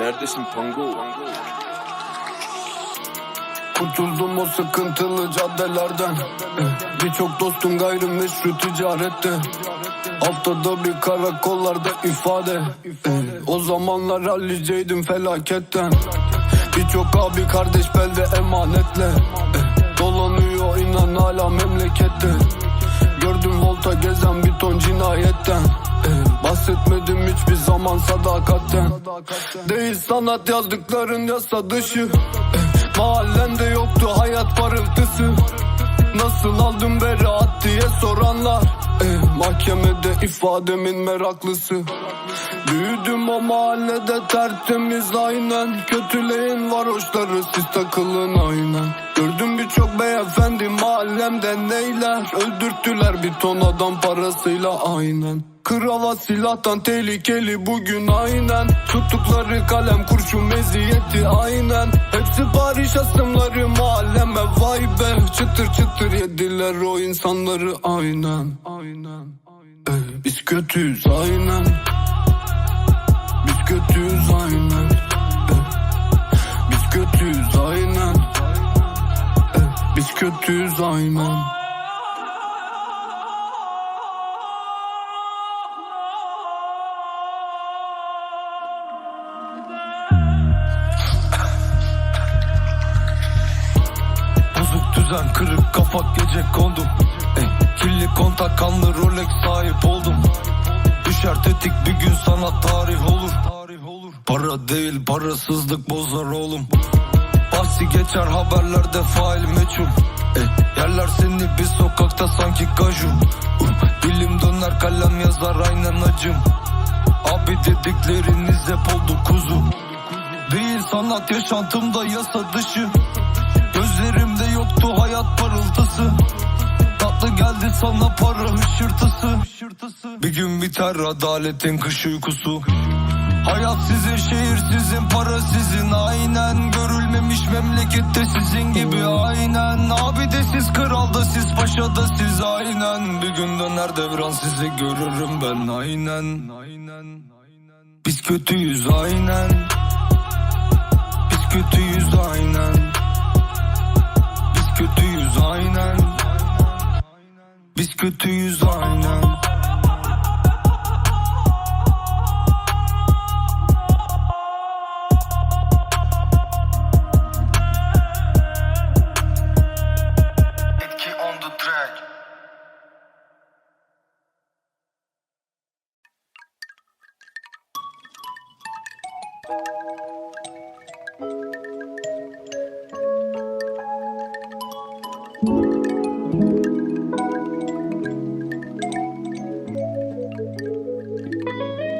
Neredesin Pango? Kurtuldum o sıkıntılı caddelerden. Birçok dostum gayrimeşru ticarette. Haftada bir karakollarda ifade. O zamanlar halliceydim felaketten. Birçok abi kardeş belde emanetle. Dolanıyor inan hala memlekette. Gördüm volta gezen bir ton cinayetten. Bahsetmedim hiçbir zaman sadakatten Değil sanat yazdıkların yasa dışı. Eh, Mahallende yoktu hayat parıltısı. Nasıl aldım beraat diye soranlar. Eh, Mahkemede ifademin meraklısı. Büyüdüm o mahallede tertemiz aynen. Kötüleyin varoşları siz takılın aynen. Gördüm birçok beyefendi mahallemde neyler? Öldürttüler bir ton adam parasıyla aynen. Krala silahtan tehlikeli bugün aynen. Tuttukları kalem kurşun meziyeti aynen. Hepsi Paris asımları mahalleme vay be. Çıtır çıtır yediler o insanları aynen. Aynen Eh, Biz kötüyüz aynen kötüyüz aynen Bozuk düzen kırık kafa gece kondum. Ey, Kirli kontak kanlı Rolex sahip oldum. Düşer tetik bir gün sana tarih olur. Para değil parasızlık bozar oğlum Bahsi geçer haberlerde fail meçhul. Ey, Yerler seni bir sokakta sanki kaju Uh, Dilim döner kalem yazar aynen acım. Abi dedikleriniz hep oldu kuzu. Değil sanat yaşantımda yasa dışı. Gözlerimde yoktu hayat parıltısı. Tatlı geldi sana para hışırtısı. Bir gün biter adaletin kış uykusu Hayat sizin şehir sizin para sizin. Aynen Görülmemiş memlekette sizin gibi. Aynen Abi de siz kralda siz paşada siz. Aynen Bir gün döner devran sizi görürüm ben. Aynen. Biz kötüyüz aynen. Biz kötüyüz aynen. Biz kötüyüz aynen. Biz kötüyüz aynen